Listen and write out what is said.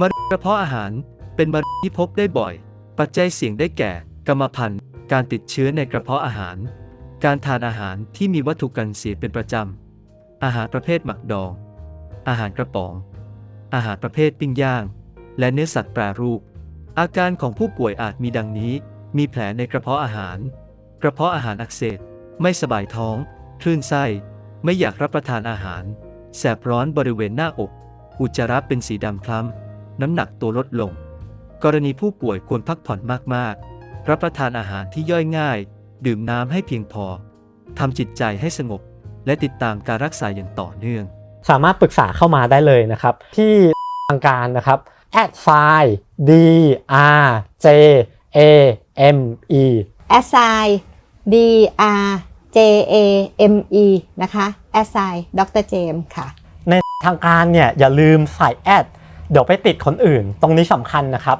มะเร็งกระเพาะอาหารเป็นมะเร็งที่พบได้บ่อย ปัจจัยเสี่ยงได้แก่ กรรมพันธุ์ การติดเชื้อในกระเพาะอาหาร การทานอาหารที่มีวัตถุกันเสียเป็นประจำ อาหารประเภทหมักดอง อาหารกระป๋อง อาหารประเภทปิ้งย่าง และเนื้อสัตว์แปรรูป อาการของผู้ป่วยอาจมีดังนี้ มีแผลในกระเพาะอาหาร กระเพาะอาหารอักเสบ ไม่สบายท้อง คลื่นไส้ ไม่อยากรับประทานอาหาร แสบร้อนบริเวณหน้าอก อุจจาระเป็นสีดำคล้ำ น้ำหนักตัวลดลง กรณีผู้ป่วยควรพักผ่อนมากๆ รับประทานอาหารที่ย่อยง่าย ดื่มน้ำให้เพียงพอทำจิตใจให้สงบ และติดตามการรักษาอย่างต่อเนื่อง สามารถปรึกษาเข้ามาได้เลยนะครับ ที่ทางการนะครับแอดไฟ D R J A M E assign D R J A M E นะคะ assign ดรเจมค่ะ ในทางการเนี่ยอย่าลืมใส่แอด เดี๋ยวไปติดคนอื่น ตรงนี้สำคัญนะครับ